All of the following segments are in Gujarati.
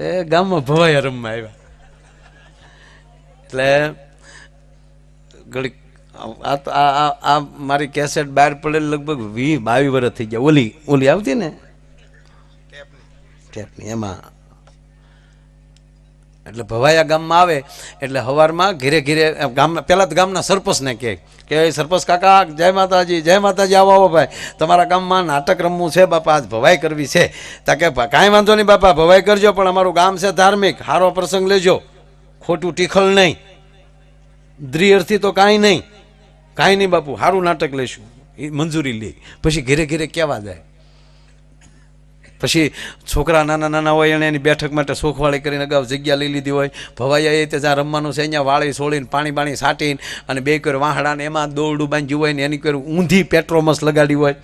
એ ગામમાં ભવાયા રમવા આવ્યા. એટલે ઘડીક આ તો આ આ- મારી કેસેટ બહાર પડે લગભગ વી બાવીસ વર્ષ થઈ ગયા. ઓલી ઓલી આવતી ને? ટેપની એમાં એટલે ભવાયા ગામમાં આવે, એટલે હવારમાં ઘેરે ઘીરે ગામ પહેલાં તો ગામના સરપંચને કહે, કે સરપંચ કાકા, જય માતાજી જય માતાજી, આવો આવો ભાઈ. તમારા ગામમાં નાટક રમવું છે બાપા, આજ ભવાઈ કરવી છે. તા કે, "ભા- કાંઈ વાંધો નહીં બાપા, ભવાઈ કરજો, પણ અમારું ગામ છે ધાર્મિક સારો પ્રસંગ લેજો. ખોટું ટીખલ નહીં. દ્રિઅર્થી તો કાંઈ નહીં. કાંઈ નહીં બાપુ સારું નાટક લઈશું એ મંજૂરી લે. પછી ઘેરે ઘેરે કહેવા જાય? પછી છોકરા નાના નાના હોય એણે એની બેઠક માટે સુખવાળી કરીને અગાઉ જગ્યા લઈ લીધી હોય. ભવાઈએ તે જ્યાં રમવાનું છે અહીંયા વાળી સોળીને પાણી પાણી સાટીને અને બે કોઈ વાહડાને એમાં દોરડું બાંધ્યું હોય ને એની કોઈ ઊંધી પેટ્રોમસ લગાડી હોય.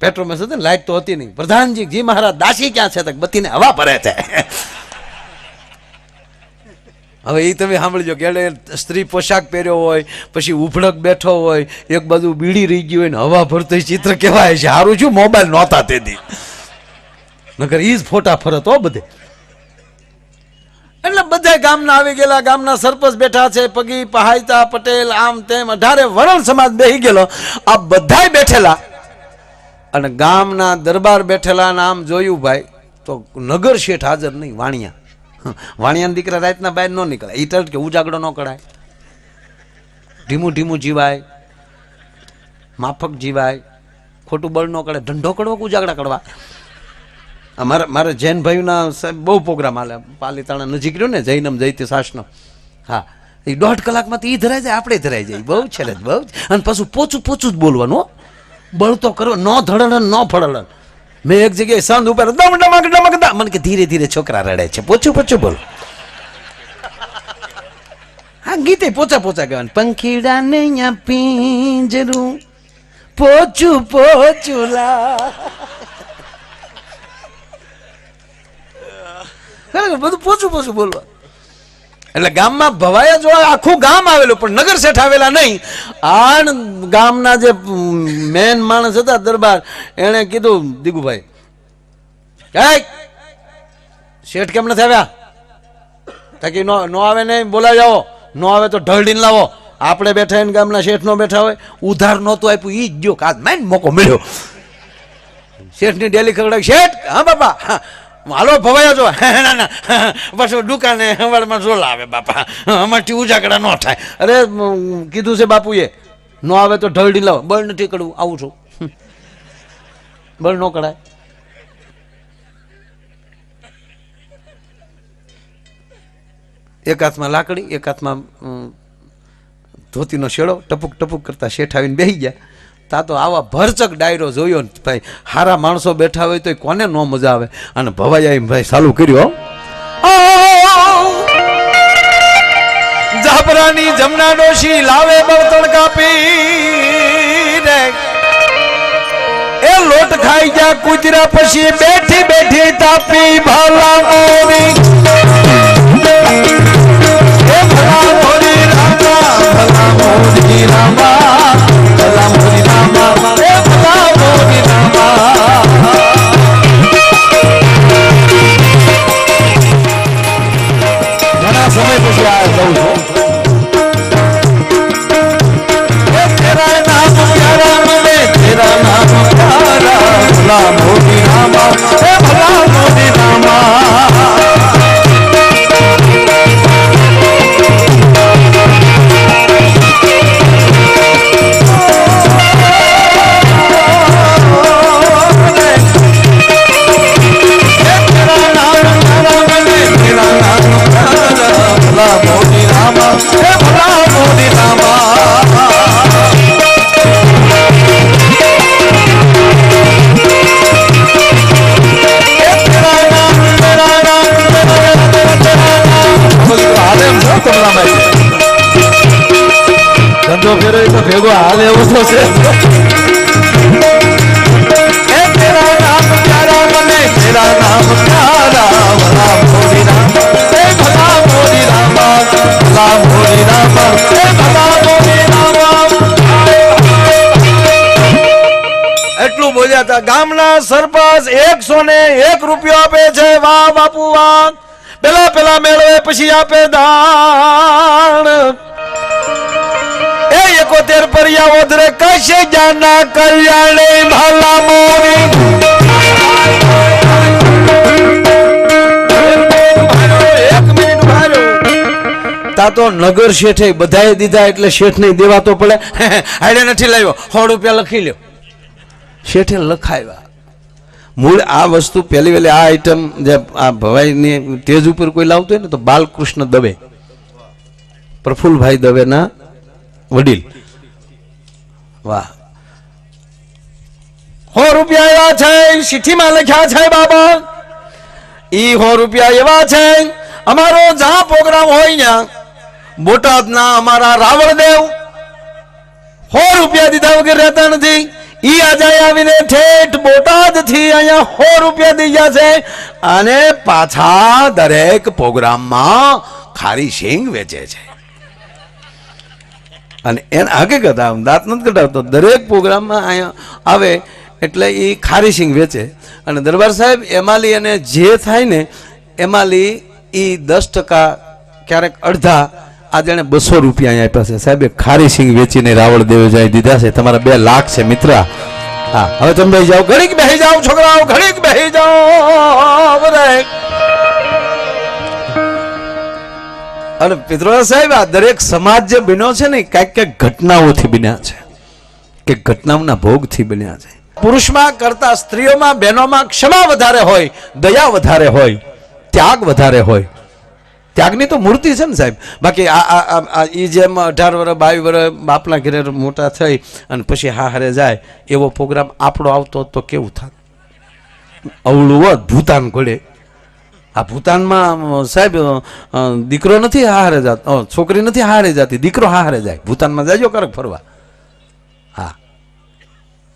પેટ્રોમસ હતી ને લાઇટ તો હતી નહીં. પ્રધાનજી, જી મહારાજ, દાસી ક્યાં છે? તક બત્તીને હવા ભરે છે. હવે એ તમે સાંભળજો કે સ્ત્રી પોશાક પહેર્યો હોય, પછી ઉભડક બેઠો હોય, એક બાજુ બીડી રહી ગયું હોય ને હવા ભરતો ચિત્ર કહેવાય છે. સારું છું, મોબાઈલ નહોતા તેથી. નકર ઈ જ ફોટા ફરતો બધે. એટલે બધા ગામના આવી ગયેલા, ગામના સરપંચ બેઠા છે, પગી, પહાયતા, પટેલ, આમ તેમ, અઢારે વરણ સમાજ બેહી ગયેલો. આ બધાય બેઠેલા. અને ગામના દરબાર બેઠેલા આમ જોયું ભાઈ, તો નગર શેઠ હાજર નહીં, વાણિયા. વાણિયાના દીકરા રાતના બહાર ન નીકળે. એ તરત કે ઉજાગડો ન કરાય. ધીમું ધીમું જીવાય. માફક જીવાય. ખોટું બળ ન કરે ઢંઢો કડવો ઉજાગડા કડવા આ મારા મારા જૈન ભાઈના સાહેબ બહુ પ્રોગ્રામ હાલે પાલીતાણા નજીક રહ્યો ને, જૈનમ જૈત્ય શાસનો. હા. એ દોઢ કલાકમાં તો એ ધરાઈ જાય, આપણે ધરાઈ જાય. બહુ છે બહુ અને પાછું પોચું પોચું જ બોલવાનું બળતો કરો, ન ધડણ ન ફળણ મેં એક જગ્યાએ સાંજ ઉપર દમ ડમક ડમક મને કે ધીરે ધીરે છોકરા રડે છે. પોચું પોચું બોલ. હા, ગીતે પોચા પોચા કહેવાનું પંખીડા ને પિંજરું. પોચું પોચું લા. ખરેખર બધું પોચું પોચું બોલવા. એટલે ગામમાં ભવાયા જોવા આખું ગામ આવેલું પણ નગર શેઠ આવેલા નહીં. આણ ગામના જે મેન માણસ હતા દરબાર એણે કીધું દીગુભાઈ "એય, શેઠ કેમ નથી આવ્યા? તાકી નો નો આવે નહીં બોલાવી જાઓ નો આવે તો ઢળડીને લાવો. આપણે બેઠા એને ગામના શેઠ નો બેઠા હોય ઉધાર નહોતું આપ્યું એ જ ગયો. કાજ માઇન મોકો મળ્યો. શેઠની ડેલી ખવડાવી શેઠ હા બાપા હા, હાલો ભવાયો જો. ના ના. પાછું દુકાને હવારમાં જો આવે બાપા. અમારથી ઉજાગડા ન થાય. અરે કીધું છે બાપુએ, ન આવે તો ઢળડી લાવો. બળ નથી કડવું, આવું છું. બળ ન કડાય. એક હાથમાં લાકડી, એક હાથમાં ધોતીનો શેડો, ટપુક ટપુક કરતા શેઠ આવીને બેસી ગયા. તા તો આવા ભરચક ડાયરો જોયો ભાઈ, હારા માણસો બેઠા હોય તો કોને ન મજા આવે? અને ભવાઈ ભાઈ ચાલુ કર્યો જાબરાની જમના ડોશી લાવે બળતણ કાપી એ લોટ ખાઈ ગયા કુતરા પછી બેઠી બેઠી તાપી ભાલા મોરી એ ભલા મોરી રામા ભલા મોરી રામા ગામના સરપંચ એકસો ને એક રૂપિયો આપે છે. વાહ બાપુ વાહ. પેલા પેલા મેળવે પછી આપે દાણ. એ એકોતેર પરિયા ઓધરે કશે જાના કલ્યાણે ભાલા તા તો નગર શેઠે બધાએ દીધા એટલે શેઠ ને દેવા તો પડે. હાડે નથી લાવ્યો. સો રૂપિયા લખી લ્યો. શેઠે લખાવ્યા. મૂળ આ વસ્તુ પહેલી વહેલી આ આઈટમ જે આ ભવાઈની તેજ ઉપર કોઈ લાવતું હોય ને તો બાલકૃષ્ણ દવે. પ્રફુલભાઈ દવેના વડીલ. વાહ. સો રૂપિયા એવા છે, ચિઠ્ઠીમાં લખ્યા છે બાબા. ઈ સો રૂપિયા એવા છે, અમારો જ્યાં પ્રોગ્રામ હોય ત્યાં, બોટાદના અમારા રાવણદેવ હો રૂપિયા દીધા વગર રહેતા નથી. ઈ આજે આવીને ઠેઠ બોટાદથી અહીંયા સો રૂપિયા દઈ જશે અને પાછા દરેક પ્રોગ્રામમાં ખારી શેંગ વેચે છે. અને એને હકીકત દાંત નથી કઢાવતો. દરેક પ્રોગ્રામમાં અહીંયા આવે એટલે એ ખારી શિંગ વેચે. અને દરબાર સાહેબ, એમાલી અને જે થાય ને, એમાલી એ દસ ટકા ક્યારેક અડધા આજે એને બસો રૂપિયા આપ્યા છે. સાહેબ ખારી સિંગ વેચીને રાવળ દેવે જાય દીધા છે. તમારા બે લાખ છે, મિત્ર. હા, હવે તમે બેસી જાઓ. ઘડીક બેસી જાઓ, છોકરાઓ, ઘડીક બેસી જાઓ. અને પિત્રોડા સાહેબ, આ દરેક સમાજ જે બન્યો છે ને કાંઈક કાંઈક ઘટનાઓથી બન્યા છે. કે ઘટનાઓના ભોગથી બન્યા છે. પુરુષમાં કરતા સ્ત્રીઓમાં, બહેનોમાં ક્ષમા વધારે હોય, દયા વધારે હોય, ત્યાગ વધારે હોય. ત્યાગની તો મૂર્તિ છે ને સાહેબ. બાકી આ ઈ જેમ અઢાર વર્ષ બાવીસ વર્ષ બાપના ઘરે મોટા થઈ અને પછી હા હારે જાય, એવો પ્રોગ્રામ આપણો આવતો તો કેવું થાત? અવળું હોત, ભૂતાન ઘોડે. આ ભૂતાનમાં, સાહેબ દીકરો નથી હારે જતો છોકરી નથી હારે જાતી, દીકરો હારે જાય. ભૂતાનમાં જાજો કરક ફરવા. હા.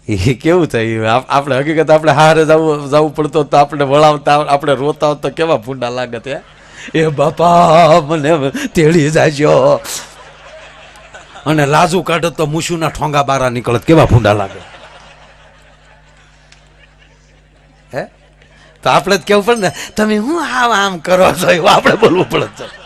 એ કેવું થયું? આપ- આપણે હકીકત, આપણે હારે જવું જવું પડતો તો આપણે વળાવતા, આપણે રોતા હોત તો કેવા ભૂંડા લાગે હે? એ બાપા, મને તેડી જાજો. અને લાજુ કાઢત તો મુસુના ઠોંગા બારા નીકળત. કેવા ફૂંડા લાગે? હે? તો આપણે જ કેવું પડે ને, તમે હું આમ આમ કરો છો? એવું આપણે બોલવું પડે છે.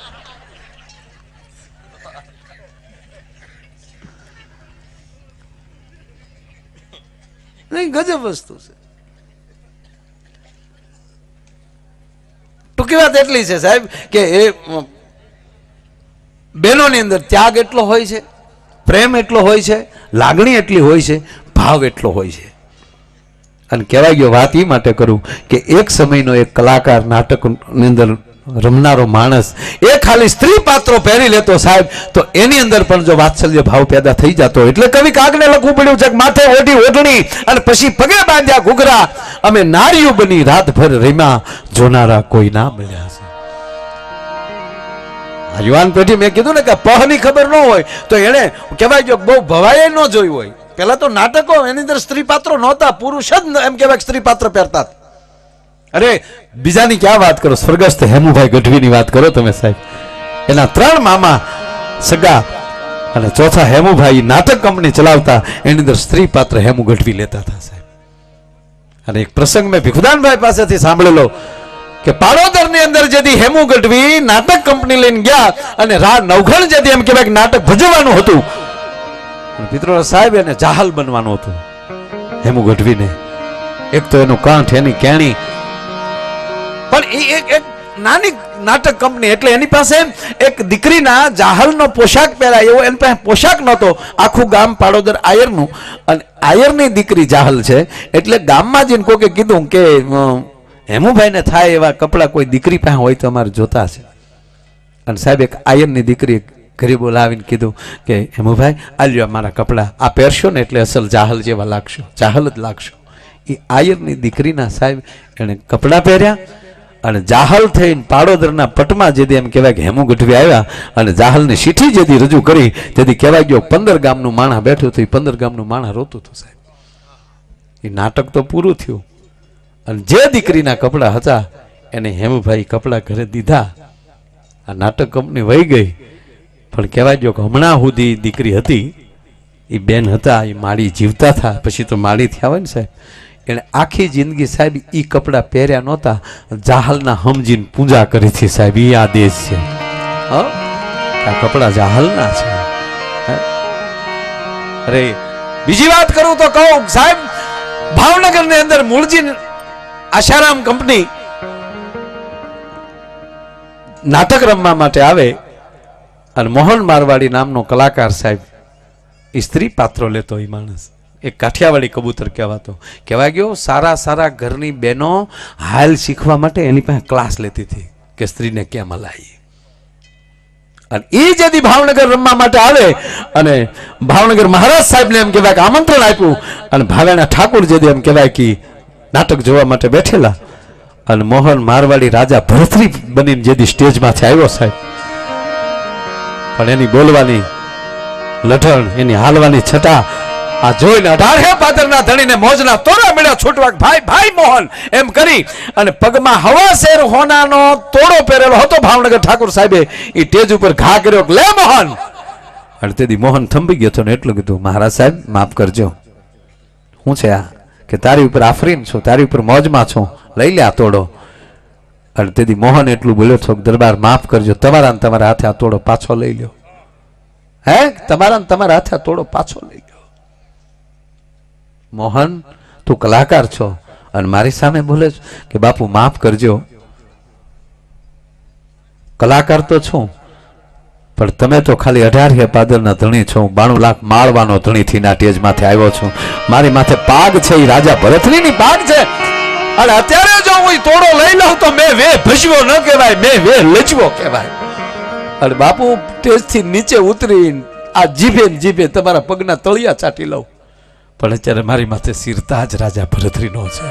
નહીં, ગજબ વસ્તુ છે. ટૂંકી વાત એટલી છે, સાહેબ, કે એ બહેનોની અંદર ત્યાગ એટલો હોય છે, પ્રેમ એટલો હોય છે, લાગણી એટલી હોય છે, ભાવ એટલો હોય છે. અને કહેવાય ગયો વાત એ માટે કરું કે એક સમયનો એક કલાકાર નાટકની અંદર રમનારો માણસ. એ ખાલી સ્ત્રી પાત્રો પહેરી લેતો સાહેબ, તો એની અંદર પણ જો વાત્સલ્ય ભાવ પેદા થઈ જતો એટલે કવિ કાગને લખવું પડ્યું છે માથે ઓઢી ઓઢણી અને પછી પગે બાંધ્યા ઘૂઘરા. અમે નારીઓ બની રાતભર રીમા જોનારા કોઈ ના મળ્યા છે. યુવાન પેઢી મેં કીધું ને કે પહની ખબર ન હોય, તો એને કહેવાય જો બહુ ભવાય ન જોયું હોય. પેલા તો નાટકો, એની અંદર સ્ત્રી પાત્રો નહોતા, પુરુષ જ ન- એમ કહેવાય સ્ત્રી પાત્ર પહેરતા અરે, બીજાની ક્યાં વાત કરો? સ્વર્ગસ્થ હેમુભાઈ ગઢવીની વાત કરો તમે સાહેબ. એના ત્રણ મામા સગા અને ચોથા હેમુભાઈ નાટક કંપની ચલાવતા, એની અંદર સ્ત્રી પાત્ર હેમુ ગઢવી લેતા હતા સાહેબ. અને એક પ્રસંગ મેં ભીખુદાનભાઈ પાસેથી સાંભળેલો કે પાડોદરની અંદર જેથી હેમુ ગઢવી નાટક કંપની લઈને ગયા અને રા નવઘણ જેથી એમ કહેવાય નાટક ભજવવાનું હતું. મિત્રો સાહેબ એને જાહલ બનવાનું હતું. હેમુ ગઢવીને એક તો એનું કાંઠ, એની કેણી પણ એ એક એક નાની નાટક કંપની એટલે એની પાસે એક દીકરીના જાહલનો પોશાક પહેરાય એવો એની પાસે પોશાક નહોતો. આખું ગામ પાડોદર આયરનું. અને આયરની દીકરી જાહલ છે. એટલે ગામમાં જઈને કોકે કીધું કે હેમુભાઈને થાય એવા કપડાં કોઈ દીકરી પાસે હોય તો અમારે જોતા છે અને સાહેબ એક આયરની દીકરી ઘરે બોલાવીને કીધું કે, હેમુભાઈ, આ લ્યો મારા કપડાં. આ પહેરશો ને એટલે અસલ જાહલ જેવા લાગશો. જાહલ જ લાગશો. એ આયરની દીકરીના સાહેબ એણે કપડાં પહેર્યા અને જાહલ થઈને પાડોદરના પટમાં જેથી એમ કહેવાય કે હેમુ ગઢવી આવ્યા અને જાહલની ચીઠી જેથી રજૂ કરી, તેથી કહેવાય ગયો પંદર ગામનું માણા બેઠું હતું. એ પંદર ગામનું માણા રોતું હતું સાહેબ. એ નાટક તો પૂરું થયું. અને જે દીકરીના કપડાં હતા, એને હેમુભાઈ કપડાં ઘરે દીધા. આ નાટક કંપની વહી ગઈ. પણ કહેવાય ગયો કે હમણાં સુધી દીકરી હતી. એ બેન હતા એ માળી જીવતા હતા. પછી તો માળી થયા હોય ને સાહેબ. એણે આખી જિંદગી સાહેબ એ કપડાં પહેર્યા નહોતા, જાહલના સમજીને પૂજા કરી હતી સાહેબ એ આ દેશ છે. આ કપડાં જાહલના છે. અરે, બીજી વાત કરું તો કહું, સાહેબ ભાવનગરની અંદર મૂળજી આશારામ કંપની નાટક રમવા માટે આવે અને મોહન મારવાડી નામનો કલાકાર સાહેબ એ સ્ત્રી પાત્રો લેતો એ માણસ. એક કાઠિયાવાડી કબૂતર કહેવાતો. કહેવાય ગયો, સારા સારા ઘરની બહેનો હાલ શીખવા માટે એની પાસે ક્લાસ લેતી હતી કે સ્ત્રીને કેમ હલાવી. અને એ જેથી ભાવનગર રમવા માટે આવે અને ભાવનગર મહારાજ સાહેબને એમ કહેવાય કે આમંત્રણ આપ્યું અને ભાવેણા ઠાકોર જદી એમ કહેવાય કે નાટક જોવા માટે બેઠેલા. અને મોહન મારવાડી રાજા ભરતરી બનીને જેદી સ્ટેજમાંથી આવ્યો સાહેબ. પણ એની બોલવાની લઢણ, એની હાલવાની છટા આ જોઈને અઢારે પાદરના ધણીને મોજના તોડા મળ્યા છૂટવા. ભાઈ ભાઈ મોહન, એમ કરી અને પગમાં હવા શેર હોનાનો તોડો પહેરેલો હતો ભાવનગર ઠાકોર સાહેબે. એ ટેજ ઉપર ઘા લે મોહન. અને તેથી મોહન થંભી ગયો હતો ને એટલું કીધું, મહારાજ સાહેબ, માફ કરજો. શું છે આ, કે તારી ઉપર આફરીન છું, તારી ઉપર મોજમાં છું. લઈ લે આ તોડો. અને તેથી મોહન એટલું બોલ્યો છો દરબાર માફ કરજો. તમારા તમારા હાથે આ તોડો પાછો લઈ લ્યો. હે? તમારા તમારા હાથે આ તોડો પાછો લઈ મોહન, તું કલાકાર છો અને મારી સામે બોલે છે કે બાપુ, માફ કરજો. કલાકાર તો છું, પણ તમે તો ખાલી અઢાર હે પાદરના ધણી છો. બાણું લાખ માળવાનો ધણી થી ના ટેજ માથે આવ્યો છું. મારી માથે પાગ છે એ રાજા ભરતરી ની પાગ છે. અને અત્યારે જો હું તોડો લઈ લઉં તો મેં વે ભજવો ન કહેવાય, મેં વે લજવો કહેવાય. અને બાપુ ટેજથી નીચે ઉતરી આ જીભે જીભે તમારા પગના તળિયા ચાટી લઉં. પણ અત્યારે મારી માથે સિરતાજ રાજા ભરતરીનો છે.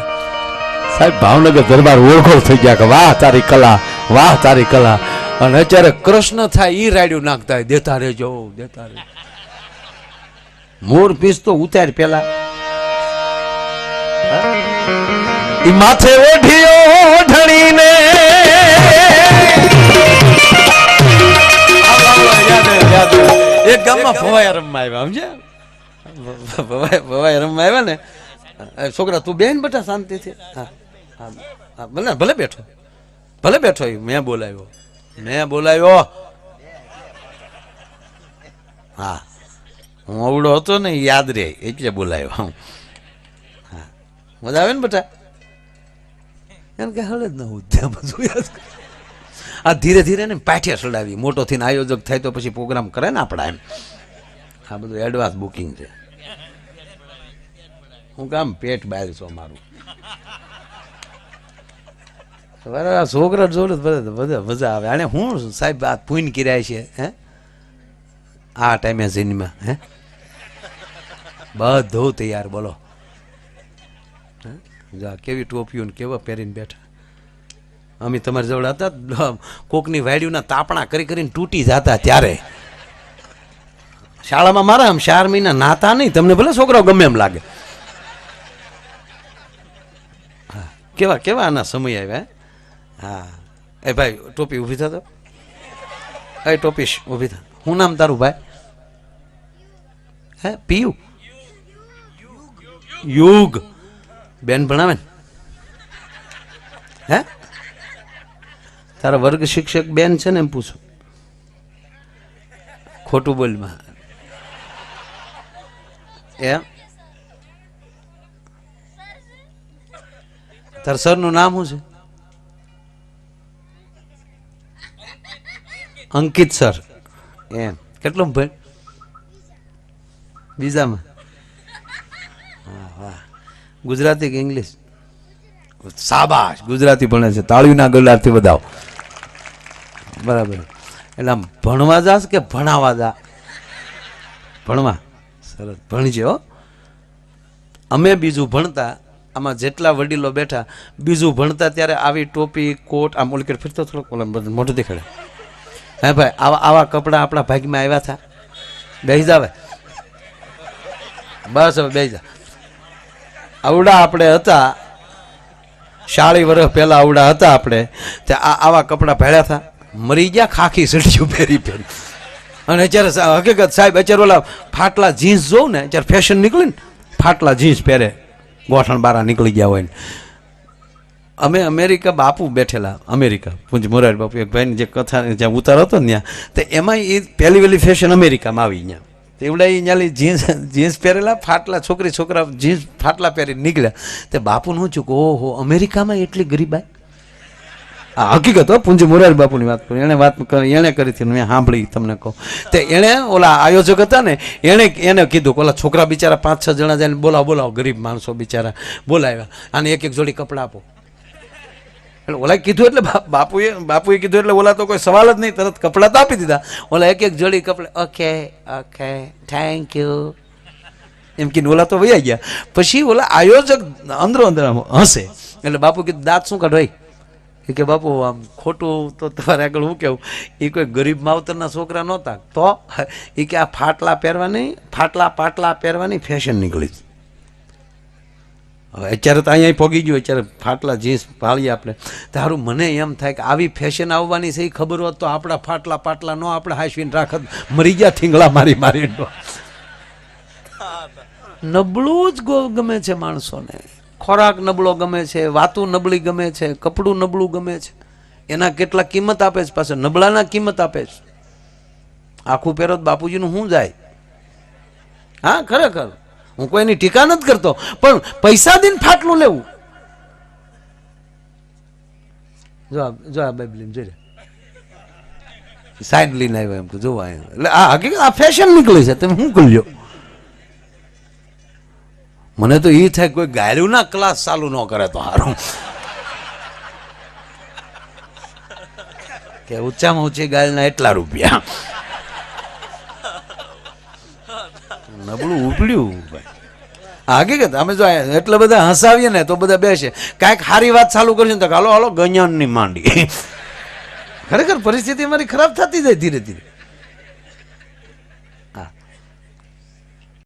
સાહેબ, ભાવનગર દરબાર ઓળખો થઈ ગયા કે વાહ તારી કલા, વાહ તારી કલા. અને અત્યારે કૃષ્ણ થાય એ રાડ્યું નાખતા હોય, દેતા રહેજો દેતા રહેજો. મોર પીસ તો ઉતાર પેલા. ઈ માથે ઓઢિયો ઓઢણીને. એક ગામમાં ફવાયા રમવા આવ્યા, સમજ્યા? ભવાય રમવા આવ્યા ને? છોકરા તું બેન બેટા શાંતિથી. હા હા હા, ભલે ભલે બેઠો. ભલે બેઠો મેં બોલાવ્યો. મેં બોલાવ્યો. હા હું અવડો હતો ને યાદ રહે એટલે બોલાયો હા. મજા આવે ને બેટા? એમ કે હળે જ ન ઉદ્યા બધું યાદ. આ ધીરે ધીરે ને પાઠિયા ચડાવી મોટો થઈને આયોજક થાય તો પછી પ્રોગ્રામ કરે ને આપણા એમ. આ બધું એડવાન્સ બુકિંગ છે. હું કામ પેટ બહાર છો મારું બરાબર છોકરા જોડે બધા મજા આવે. અને હું સાહેબ આ પૂન કર્યા છે, હે? આ ટાઈમે સિનેમા હે? બધું તૈયાર, બોલો? જો કેવી ટોપીઓ ને કેવા પહેરીને બેઠા. અમે તમારી જોડે હતા, કોકની વાડીઓના તાપણા કરી કરીને તૂટી જતા ત્યારે. શાળામાં મારા આમ ચાર મહિના નાતા નહીં તમને ભલે છોકરાઓ ગમે એમ લાગે. હા, કેવા કેવા આના સમય આવ્યા હે? હા. એ ભાઈ ટોપી ઊભી થતો? એ ટોપીશ ઊભી થા શું નામ તારું ભાઈ? હે પીયુ? યુગ. બેન ભણાવે ને? હે? તારા વર્ગ શિક્ષક બેન છે ને એમ પૂછું. ખોટું બોલમાં એમ તાર સરનું નામ શું છે? અંકિત સર. એમ. કેટલું ભાઈ? બીજામાં? વાહ. ગુજરાતી કે ઇંગ્લિશ? સાબાશ ગુજરાતી ભણે છે. તાળીના ગલારથી વધાવો. બરાબર. એટલે આમ ભણવા જાસ કે ભણાવા જા? ભણવા. સરસ. ભણજો અમે બીજું ભણતા, આમાં જેટલા વડીલો બેઠા, બીજું ભણતા ત્યારે આવી ટોપી, કોટ, આમ ઓલી ફરતો થોડોક ઓલા મોઢું દેખાડે. હે ભાઈ, આવા આવા કપડાં આપણા ભાગમાં આવ્યા હતા બેસી જાવે બસ હવે બેસી જા. આવડા આપણે હતા. શાળી વર્ષ પહેલા આવડા હતા આપણે. તે આ આવા કપડાં પહેર્યા હતા મરી ગયા, ખાખી સડીયું પહેરી પહેરી. અને સા- હકીકત સાહેબ, અત્યારે ઓલા ફાટલા જીન્સ જોઉં ને, અત્યારે ફેશન નીકળી ને, ફાટલા જીન્સ પહેરે. ગોઠણ બારા નીકળી ગયા હોય ને. અમે અમેરિકા બાપુ બેઠેલા, અમેરિકા. પૂંજ મોરારી બાપુ, એક ભાઈની જે કથા જ્યાં ઉતાર હતો ને ત્યાં, તો એમાં એ પહેલી વહેલી ફેશન અમેરિકામાં આવી ત્યાં એવડા ન્યાલી જીન્સ જીન્સ પહેરેલા, ફાટલા, છોકરી, છોકરા જીન્સ ફાટલા પહેરી નીકળ્યા. તે બાપુનું શું છું કે ઓહો, અમેરિકામાં એટલી ગરીબાઈ? આ હકીકત હો, પૂંજી મોરારી બાપુની વાત કરું. એણે વાત એણે કરી હતી મેં સાંભળી તમને કહું. તે એણે ઓલા આયોજક હતા ને, એણે એને કીધું કે ઓલા છોકરા બિચારા પાંચ, છ જણા જઈને બોલાવો બોલાવો, ગરીબ માણસો બિચારા બોલાવ્યા. અને એક એક જોડી કપડાં આપો. એટલે ઓલા કીધું એટલે બાપુએ બાપુએ કીધું એટલે ઓલા તો કોઈ સવાલ જ નહીં, તરત કપડાં તો આપી દીધા. ઓલા એક એક જોડી કપડાં, ઓકે ઓકે થેન્ક યુ એમ કીધું ઓલા તો વૈયા ગયા. પછી ઓલા આયોજક અંદરો અંદર હશે. એટલે બાપુ કીધું, દાંત શું કાઢો એ કે બાપુ આમ ખોટું તો તમારે આગળ હું કેવું? એ કોઈ ગરીબ માવતરના છોકરા નહોતા. તો એ કે આ ફાટલા પહેરવાની ફાટલા પાટલા પહેરવાની ફેશન નીકળી હવે અત્યારે તો અહીંયા પોગી ગયું અત્યારે ફાટલા જીન્સ પાળીએ આપણે. તારું મને એમ થાય કે આવી ફેશન આવવાની છે એ ખબર હોત તો આપણા ફાટલા પાટલા ન આપણે હાંસવીને રાખત. મરી ગયા થીંગલા મારી મારી નબળું જ ગમે છે માણસોને. ખોરાક નબળો ગમે છે, વાતું નબળી ગમે છે, કપડું નબળું ગમે છે, એના કેટલા કિંમત આપે છે? પાછળ નબળાના કિંમત આપે છે. આખું પહેરો બાપુજીનું શું જાય? હા, ખરેખર. હું કોઈની ટીકા નથી કરતો. પણ પૈસા દઈને ફાટલું લેવું. જો જો આ બાઇબલીન જોઈ લે. સાઈન લઈને આવ્યો એમ જોવા એટલે આ હકીકત આ ફેશન નીકળી છે. તમે શું કરજો મને તો એ થાય કોઈ ગાયરુના ક્લાસ ચાલુ ન કરે તો સારું કે ઊંચામાં ઊંચી ગાયલના એટલા રૂપિયા. નબળું ઉપડ્યું ભાઈ. હકીકત, અમે જો એટલા બધા હસાવીએ ને તો બધા બેસે. કાંઈક સારી વાત ચાલુ કરશું તો હાલો હાલો ગણ્યાનની માંડી. ખરેખર પરિસ્થિતિ મારી ખરાબ થતી જાય ધીરે ધીરે.